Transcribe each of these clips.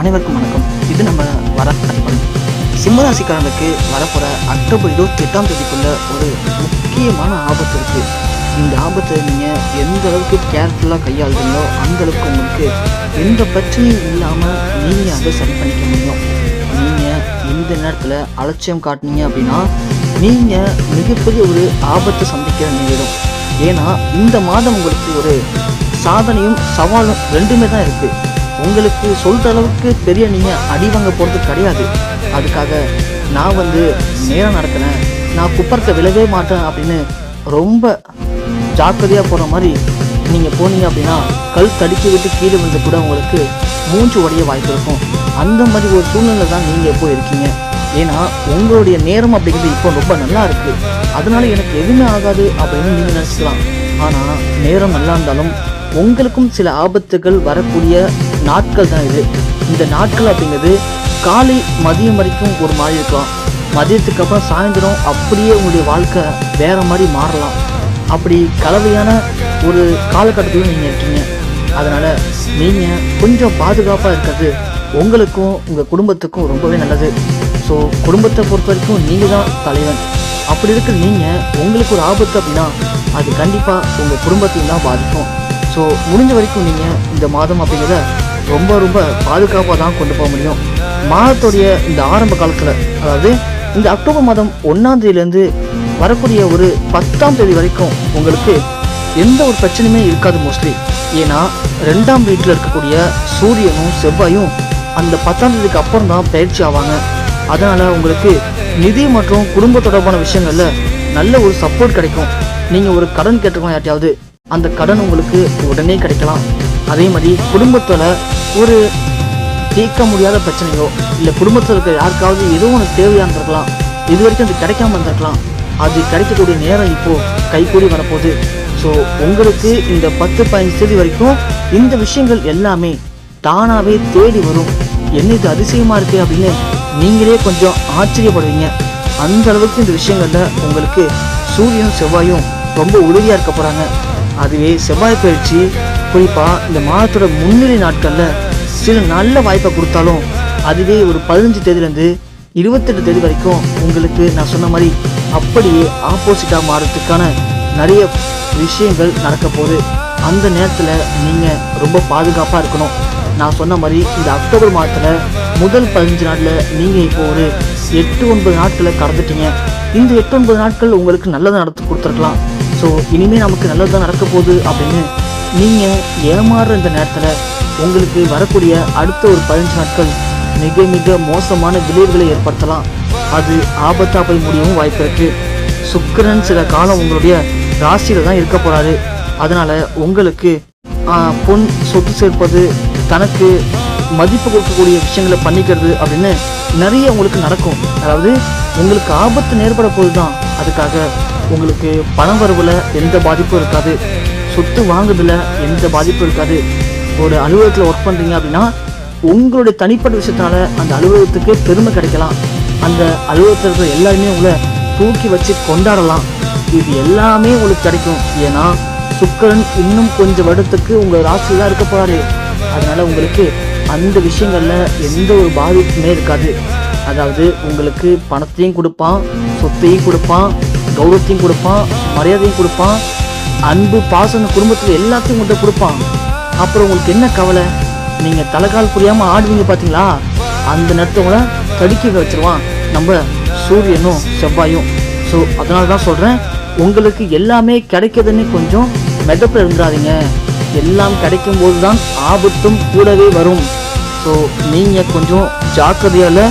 அனைவருக்கும் வணக்கம். இது நம்ம வர சிம்மராசிக்காரனுக்கு வரப்போற அக்டோபர் இருபத்தி எட்டாம் தேதிக்குள்ள ஒரு முக்கியமான ஆபத்து இருக்கு. இந்த ஆபத்தை நீங்க எந்த அளவுக்கு கேர்ஃபுல்லா கையாளுறீங்களோ அந்த அளவுக்கு உங்களுக்கு எந்த பிரச்சனையும் இல்லாம நீங்க அதை சரி பண்ணிக்க முடியும். நீங்க இந்த நேரத்துல அலட்சியம் காட்டுனீங்க அப்படின்னா நீங்க மிகப்பெரிய ஒரு ஆபத்தை சந்திக்க நேரிடும். ஏன்னா இந்த மாதம் உங்களுக்கு ஒரு சாதனையும் சவாலும் ரெண்டுமே தான் இருக்குது உங்களுக்கு சொல்கிற அளவுக்கு பெரிய நீங்கள் அடி வாங்க போகிறது கிடையாது. அதுக்காக நான் வந்து நேரம் நடக்கிறேன் நான் குப்பரத்தை விழவே மாட்டேன் அப்படின்னு ரொம்ப ஜாக்கிரதையாக போகிற மாதிரி நீங்கள் போனீங்க அப்படின்னா கல் தடுக்கி விட்டு கீழே விழுந்து கூட உங்களுக்கு மூச்சு உடைய வாய்ப்பு இருக்கும். அந்த மாதிரி ஒரு சூழ்நிலை தான் நீங்கள் எப்போ இருக்கீங்க? ஏன்னா உங்களுடைய நேரம் அப்படிங்கிறது இப்போ ரொம்ப நல்லா இருக்குது அதனால எனக்கு எதுவுமே ஆகாது அப்படின்னு நீங்கள் நினச்சிக்கலாம். ஆனால் நேரம் நல்லா இருந்தாலும் உங்களுக்கும் சில ஆபத்துகள் வரக்கூடிய நாட்கள் தான் இது. இந்த நாட்கள் அப்படிங்கிறது காலை மதியம் வரைக்கும் ஒரு மாதிரி இருக்கலாம். மதியத்துக்கு அப்புறம் சாயந்தரம் அப்படியே உங்களுடைய வாழ்க்கை வேற மாதிரி மாறலாம். அப்படி கலவையான ஒரு காலகட்டத்திலும் நீங்கள் இருக்கீங்க. அதனால் நீங்கள் கொஞ்சம் பாதுகாப்பாக இருக்கிறது உங்களுக்கும் உங்கள் குடும்பத்துக்கும் ரொம்பவே நல்லது. ஸோ குடும்பத்தை பொறுத்த வரைக்கும் நீங்கள் தான் தலைவன். அப்படி இருக்கிற நீங்கள் உங்களுக்கு ஒரு ஆபத்து அப்படின்னா அது கண்டிப்பாக உங்கள் குடும்பத்தையும் தான் பாதிக்கும். ஸோ முடிஞ்ச வரைக்கும் நீங்கள் இந்த மாதம் அப்படிங்கிறத ரொம்ப ரொம்ப பாதுகாப்பாக தான் கொண்டு போக முடியும். மாதத்துடைய இந்த ஆரம்ப காலத்தில் அதாவது இந்த அக்டோபர் மாதம் ஒன்றாம் தேதியிலேருந்து வரக்கூடிய ஒரு பத்தாம் தேதி வரைக்கும் உங்களுக்கு எந்த ஒரு பிரச்சனையுமே இருக்காது மோஸ்ட்லி ஏன்னா ரெண்டாம் வீட்டில் இருக்கக்கூடிய சூரியனும் செவ்வாயும் அந்த பத்தாம் தேதிக்கு அப்புறம் தான் பயிற்சி ஆவாங்க. அதனால் உங்களுக்கு நிதி மற்றும் குடும்ப தொடர்பான விஷயங்களில் நல்ல ஒரு சப்போர்ட் கிடைக்கும். நீங்கள் ஒரு கடன் கேட்டிருக்கலாம் யார்ட்டையாவது. அந்த கடன் உங்களுக்கு உடனே கிடைக்கலாம். அதே மாதிரி குடும்பத்தில் ஒரு தீர்க்க முடியாத பிரச்சனையோ இல்லை குடும்பத்தில் இருக்கிற யாருக்காவது ஏதோ ஒன்று தேவையாக இருந்திருக்கலாம் இது வரைக்கும் அது கிடைக்காம இருந்திருக்கலாம் அது கிடைக்கக்கூடிய நேரம் இப்போ கைகூடி வரப்போகுது. ஸோ உங்களுக்கு இந்த பத்து பதினஞ்சு தேதி வரைக்கும் இந்த விஷயங்கள் எல்லாமே தானாகவே தேடி வரும். என்ன இது அதிசயமாக இருக்குது அப்படின்னு நீங்களே கொஞ்சம் ஆச்சரியப்படுவீங்க. அந்த அளவுக்கு இந்த விஷயங்களில் உங்களுக்கு சூரியனும் செவ்வாயும் ரொம்ப உறுதியாக இருக்க போகிறாங்க அதுவே செவ்வாய் பயிற்சி குறிப்பாக இந்த மாதத்தோட முன்னிலை நாட்களில் சில நல்ல வாய்ப்பை கொடுத்தாலும் அதுவே ஒரு பதினஞ்சு தேதியிலேருந்து இருபத்தெட்டு தேதி வரைக்கும் உங்களுக்கு நான் சொன்ன மாதிரி அப்படியே ஆப்போசிட்டாக மாறத்துக்கான நிறைய விஷயங்கள் நடக்க போகுது. அந்த நேரத்தில் நீங்கள் ரொம்ப பாதுகாப்பாக இருக்கணும். நான் சொன்ன மாதிரி இந்த அக்டோபர் மாதத்தில் முதல் பதினஞ்சு நாளில் நீங்கள் இப்போ ஒரு எட்டு ஒன்பது நாட்களில் கடந்துட்டீங்க. இந்த எட்டு ஒன்பது நாட்கள் உங்களுக்கு நல்லதாக நடத்தி கொடுத்துருக்கலாம். ஸோ இனிமேல் நமக்கு நல்லதாக நடக்க போகுது அப்படின்னு நீங்கள் ஏமாறுற இந்த நேரத்தில் உங்களுக்கு வரக்கூடிய அடுத்த ஒரு பதினஞ்சு நாட்கள் மிக மிக மோசமான விளைவுகளை ஏற்படுத்தலாம். அது ஆபத்தாக போய் முடியவும் வாய்ப்பு இருக்குது சுக்கிரன் சில காலம் உங்களுடைய ராசியில் தான் இருக்க போகிறாரு அதனால் உங்களுக்கு பொன் சொத்து சேர்ப்பது தனக்கு மதிப்பு கொடுக்கக்கூடிய விஷயங்களை பண்ணிக்கிறது அப்படின்னு நிறைய உங்களுக்கு நடக்கும். அதாவது உங்களுக்கு ஆபத்து நேர்பட போதுதான் அதுக்காக உங்களுக்கு பணம் வரவில் எந்த பாதிப்பும் இருக்காது. சொத்து வாங்குறதுல எந்த பாதிப்பும் இருக்காது. ஒரு அலுவலகத்தில் ஒர்க் பண்ணுறீங்க அப்படின்னா உங்களுடைய தனிப்பட்ட விஷயத்தினால அந்த அலுவலகத்துக்கு பெருமை கிடைக்கலாம். அந்த அலுவலகத்தில் இருக்கிற எல்லாருமே உங்களை தூக்கி வச்சு கொண்டாடலாம். இது எல்லாமே உங்களுக்கு கிடைக்கும். ஏன்னா சுக்கரன் இன்னும் கொஞ்சம் வருடத்துக்கு உங்கள் ராசியில் தான் இருக்க போகிறாரு அதனால் உங்களுக்கு அந்த விஷயங்களில் எந்த ஒரு பாதிப்புமே இருக்காது. அதாவது உங்களுக்கு பணத்தையும் கொடுப்பான் சொத்தையும் கொடுப்பான் கௌரவத்தையும் கொடுப்பான் மரியாதையும் கொடுப்பான். அன்பு பாசம் குடும்பத்தில் எல்லாத்தையும் கொண்டு கொடுப்பான். அப்புறம் உங்களுக்கு என்ன கவலை? நீங்கள் தலைகால் புரியாமல் ஆடுவீங்க பார்த்தீங்களா அந்த நேரத்தவங்கள தடுக்கி வச்சிருவான் நம்ம சூரியனும் செவ்வாயும். ஸோ அதனால தான் சொல்கிறேன் உங்களுக்கு எல்லாமே கிடைக்குதுன்னு கொஞ்சம் மெதப்பில் இருந்துடாதீங்க. எல்லாம் கிடைக்கும் போது தான் ஆபத்தும் கூடவே வரும். ஸோ நீங்கள் கொஞ்சம் ஜாக்கிரதையால்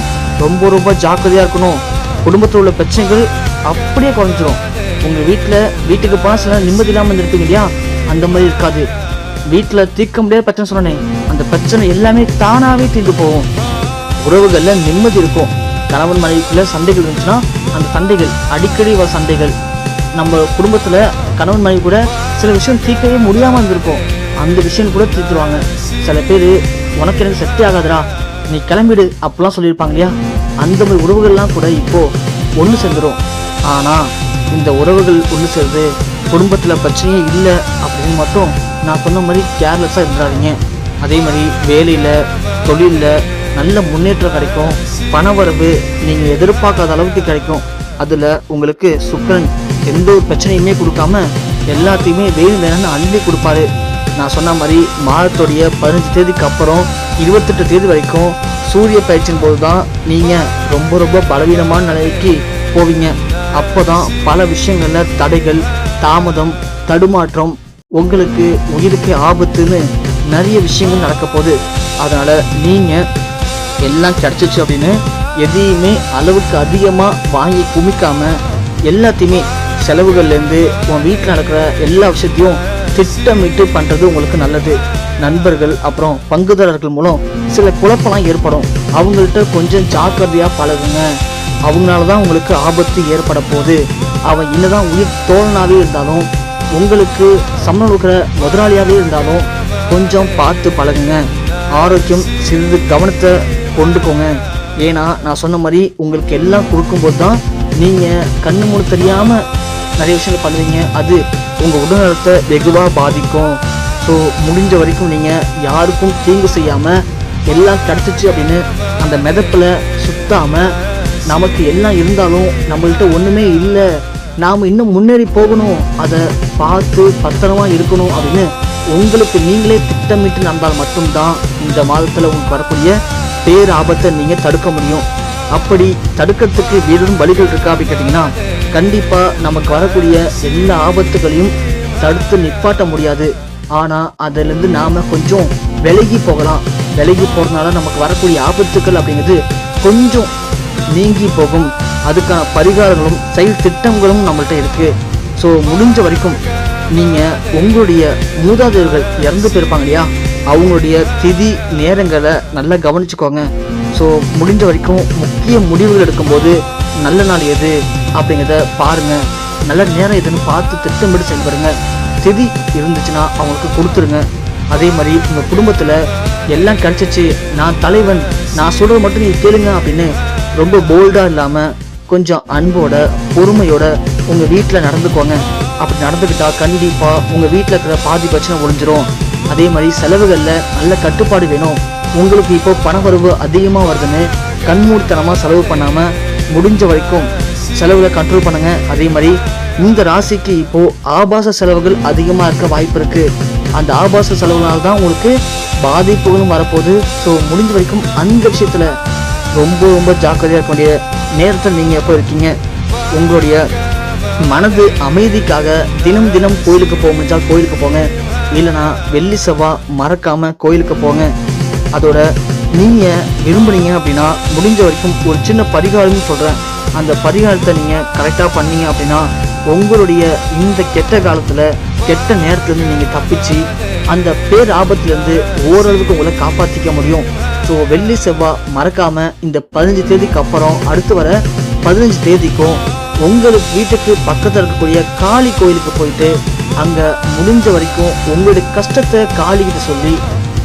ரொம்ப ரொம்ப ஜாக்கிரதையாக இருக்கணும். குடும்பத்தில் உள்ள பிரச்சனைகள் அப்படியே குறைஞ்சிரும். உங்கள் வீட்டில் வீட்டுக்கு போனால் சில நிம்மதி இல்லாமல் இருப்பீங்க இல்லையா? அந்த மாதிரி இருக்காது. வீட்டில் தீர்க்க முடியாத பிரச்சனை சொன்னேன். அந்த பிரச்சனை எல்லாமே தானாகவே தீர்ந்து போகும். உறவுகளில் நிம்மதி இருக்கும். கணவன் மனைவிக்குள்ள சண்டைகள் இருந்துச்சுன்னா அந்த சண்டைகள் அடிக்கடி வர சண்டைகள். நம்ம குடும்பத்தில் கணவன் மனைவி கூட சில விஷயம் தீர்க்கவே முடியாமல் இருந்திருக்கும். அந்த விஷயம் கூட தீர்த்துருவாங்க. சில பேர் உனக்கு எனக்கு செட்டே ஆகாதுடா. நீ கிளம்பிடு அப்படிலாம் சொல்லியிருப்பாங்க இல்லையா? அந்த மாதிரி உறவுகள்லாம் கூட இப்போ ஒன்று சேர்ந்துடும் ஆனால் இந்த உறவுகள் ஒன்று சேர்ந்து குடும்பத்தில் பிரச்சனையே இல்லை அப்படின்னு மட்டும் நான் சொன்ன மாதிரி கேர்லெஸ்ஸாக இருந்துடாதீங்க அதே மாதிரி வேலையில் தொழிலில் நல்ல முன்னேற்றம் கிடைக்கும். பண வரவு நீங்கள் எதிர்பார்க்காத அளவுக்கு கிடைக்கும். அதில் உங்களுக்கு சுக்கரன் எந்த ஒரு பிரச்சனையுமே கொடுக்காம எல்லாத்தையுமே வெயில் வேணும்னு அள்ளி கொடுப்பாரு. நான் சொன்ன மாதிரி மாதத்துடைய பதினஞ்சு தேதிக்கு அப்புறம் இருபத்தெட்டு தேதி வரைக்கும் சூரிய பயிற்சியின் போது தான் நீங்கள் ரொம்ப ரொம்ப பலவீனமான நிலைக்கு போவீங்க. அப்போ தான் பல விஷயங்களில் தடைகள் தாமதம் தடுமாற்றம் உங்களுக்கு உயிருக்கு ஆபத்துன்னு நிறைய விஷயங்கள் நடக்க போகுது. அதனால் நீங்கள் எல்லாம் கிடச்சிச்சு அப்படின்னு எதையுமே அளவுக்கு அதிகமாக வாங்கி குமிக்காமல் எல்லாத்தையுமே செலவுகள்லேருந்து உன் வீட்டில் நடக்கிற எல்லா விஷயத்தையும் திட்டமிட்டு பண்ணுறது உங்களுக்கு நல்லது. நண்பர்கள் அப்புறம் பங்குதாரர்கள் மூலம் சில குழப்பம்லாம் ஏற்படும். அவங்கள்ட்ட கொஞ்சம் ஜாக்கிரதையாக பழகுங்க. அவங்களால தான் உங்களுக்கு ஆபத்து ஏற்பட போகுது அவன் என்னதான் உயிர் தோழனாகவே இருந்தாலும் உங்களுக்கு சம்பளம் கொடுக்குற முதலாளியாகவே இருந்தாலும் கொஞ்சம் பார்த்து பழகுங்க. ஆரோக்கியம் சிறிது கவனத்தை கொண்டுக்கோங்க. ஏன்னா நான் சொன்ன மாதிரி உங்களுக்கு எல்லாம் கொடுக்கும்போது தான் நீங்கள் கண்ணு மூணு தெரியாமல் நிறைய விஷயங்கள் பண்ணுவீங்க. அது உங்கள் உடல்நலத்தை வெகுவாக பாதிக்கும். ஸோ முடிஞ்ச வரைக்கும் நீங்கள் யாருக்கும் தீங்கு செய்யாமல் எல்லாம் கிடச்சிச்சு அப்படின்னு அந்த மிதப்பில் சுத்தாமல் நமக்கு எல்லாம் இருந்தாலும் நம்மள்கிட்ட ஒன்றுமே இல்லை. நாம் இன்னும் முன்னேறி போகணும். அதை பார்த்து பத்திரமா இருக்கணும் அப்படின்னு உங்களுக்கு நீங்களே திட்டமிட்டு நடந்தால் மட்டும்தான் இந்த மாதத்தில் உங்களுக்கு வரக்கூடிய பேர் ஆபத்தை நீங்கள் தடுக்க முடியும். அப்படி தடுக்கிறதுக்கு வேறும் வழிகள் இருக்கா அப்படின்னு கேட்டிங்கன்னா கண்டிப்பாக நமக்கு வரக்கூடிய எல்லா ஆபத்துகளையும் தடுத்து நிப்பாட்ட முடியாது. ஆனால் அதிலிருந்து நாம் கொஞ்சம் விலகி போகலாம். விலகி போகிறதுனால நமக்கு வரக்கூடிய ஆபத்துக்கள் அப்படிங்கிறது கொஞ்சம் நீங்கி போகும். அதுக்கான பரிகாரங்களும் செயல் திட்டங்களும் நம்மள்ட்ட இருக்கு. ஸோ முடிஞ்ச வரைக்கும் நீங்கள் உங்களுடைய மூதாதையர்கள் இறந்து போயிருப்பாங்க இல்லையா? அவங்களுடைய திதி நேரங்களை நல்லா கவனிச்சுக்கோங்க. ஸோ முடிஞ்ச வரைக்கும் முக்கிய முடிவுகள் எடுக்கும்போது நல்ல நாள் எது அப்படிங்கிறத பாருங்கள் நல்ல நேரம் எதுன்னு பார்த்து திட்டமிட்டு செயல்படுங்க திதி இருந்துச்சுன்னா அவங்களுக்கு கொடுத்துருங்க. அதே மாதிரி உங்கள் குடும்பத்தில் எல்லாம் கிடச்சிச்சு. நான் தலைவன். நான் சொல்கிறது மட்டும் நீங்கள் கேளுங்க அப்படின்னு ரொம்ப போல்டாக இல்லாமல் கொஞ்சம் அன்போட பொறுமையோட உங்கள் வீட்டில் நடந்துக்கோங்க. அப்படி நடந்துக்கிட்டா கண்டிப்பாக உங்கள் வீட்டில் இருக்கிற பாதி பிரச்சனை ஒழிஞ்சிரும் அதே மாதிரி செலவுகளில் நல்ல கட்டுப்பாடு வேணும். உங்களுக்கு இப்போ பணவரவு அதிகமாக வருதுன்னு கண்மூடித்தனமாக செலவு பண்ணாமல் முடிஞ்ச வரைக்கும் செலவுகளை கண்ட்ரோல் பண்ணுங்கள் அதே மாதிரி இந்த ராசிக்கு இப்போது ஆபாச செலவுகள் அதிகமாக இருக்க வாய்ப்பு இருக்குது அந்த ஆபாச செலவுனால தான் உங்களுக்கு பாதிப்புகளும் வரப்போகுது. ஸோ முடிஞ்ச வரைக்கும் அந்த விஷயத்தில் ரொம்ப ரொம்ப ஜாக்கிரதையாக இருக்க வேண்டிய நேரத்தில் நீங்கள் எப்போ இருக்கீங்க? உங்களுடைய மனது அமைதிக்காக தினம் தினம் கோயிலுக்கு போக முடிஞ்சால் கோயிலுக்கு போங்க. இல்லைனா வெள்ளி செவ்வாய் மறக்காமல் கோயிலுக்கு போங்க. அதோட நீங்கள் விரும்புனீங்க அப்படின்னா முடிஞ்ச வரைக்கும் ஒரு சின்ன பரிகாரம்னு சொல்கிறேன் அந்த பரிகாரத்தை நீங்கள் கரெக்டாக பண்ணீங்க அப்படின்னா உங்களுடைய இந்த கெட்ட காலத்தில் கெட்ட நேரத்துலேருந்து நீங்கள் தப்பிச்சு அந்த பேர் ஆபத்துலேருந்து ஓரளவுக்கு உங்களை காப்பாற்றிக்க முடியும். ஸோ வெள்ளி செவ்வாய் மறக்காம இந்த பதினஞ்சு தேதிக்கு அப்புறம் அடுத்து வர பதினஞ்சு தேதிக்கும் உங்களுக்கு வீட்டுக்கு பக்கத்தில் இருக்கக்கூடிய காளி கோயிலுக்கு போயிட்டு அங்க முடிஞ்ச வரைக்கும் உங்களுடைய கஷ்டத்தை காளிகிட்ட சொல்லி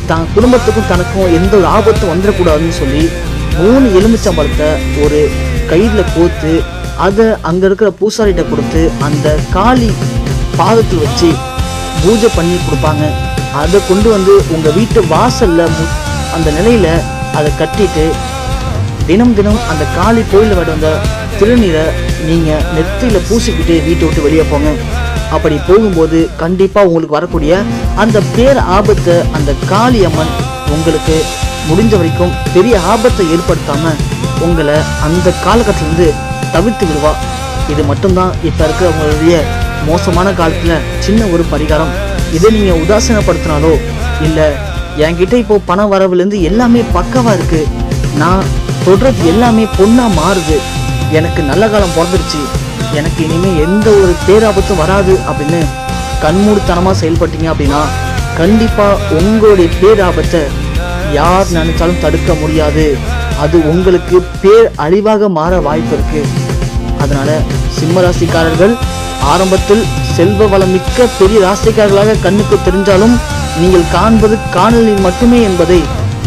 தான் குடும்பத்துக்கும் தனக்கும் எந்த ஒரு ஆபத்தும் வந்துடக்கூடாதுன்னு சொல்லி மூணு எலுமிச்சம்பழத்தை ஒரு கயிறுல கோத்து அதை அங்க இருக்கிற பூசாரிகிட்ட கொடுத்து அந்த காளி பாதத்தில் வச்சு பூஜை பண்ணி கொடுப்பாங்க. அதை கொண்டு வந்து உங்கள் வீட்டு வாசல்ல மு- அந்த நிலையில் அதை கட்டிட்டு தினம் தினம் அந்த காளி கோயிலில் வந்த திருநீரை நீங்கள் நெத்தியில் பூசிக்கிட்டு வீட்டை விட்டு வெளியே போங்க. அப்படி போகும்போது கண்டிப்பாக உங்களுக்கு வரக்கூடிய அந்த பேர் ஆபத்தை அந்த காளி அம்மன் உங்களுக்கு முடிஞ்ச வரைக்கும் பெரிய ஆபத்தை ஏற்படுத்தாமல் உங்களை அந்த காலகட்டத்திலேருந்து தவிர்த்து விடுவா. இது மட்டும்தான் இப்போ இருக்கிறவங்களுடைய மோசமான காலத்தில் சின்ன ஒரு பரிகாரம். இதை நீங்கள் உதாசீனப்படுத்தினாலோ இல்லை என்கிட்ட இப்போ பண வரவுலேருந்து எல்லாமே பக்கவா இருக்கு. நான் தொடுறது எல்லாமே பொண்ணா மாறுது. எனக்கு நல்ல காலம் பிறந்துருச்சு. எனக்கு இனிமே எந்த ஒரு பேராபத்தும் வராது அப்படின்னு கண்மூடித்தனமா செயல்பட்டீங்க அப்படின்னா கண்டிப்பா உங்களுடைய பேராபத்தை யார் நினைச்சாலும் தடுக்க முடியாது. அது உங்களுக்கு பேர் அழிவாக மாற வாய்ப்பு இருக்கு. அதனால சிம்மராசிக்காரர்கள் ஆரம்பத்தில் செல்வ வளம் மிக்க பெரிய ராசிக்காரர்களாக கண்ணுக்கு தெரிஞ்சாலும் நீங்கள் காண்பது காணலில் மட்டுமே என்பதை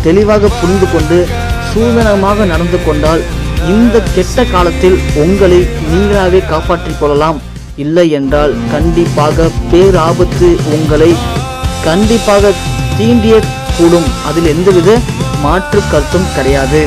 தெளிவாக புரிந்து கொண்டு சூதனமாக நடந்து கொண்டால் இந்த கெட்ட காலத்தில் உங்களை நீங்களாகவே காப்பாற்றிக் கொள்ளலாம். இல்லை என்றால் கண்டிப்பாக பேராபத்து உங்களை கண்டிப்பாக தீண்டிய கூடும். அதில் எந்தவித மாற்று கருத்தும் கிடையாது.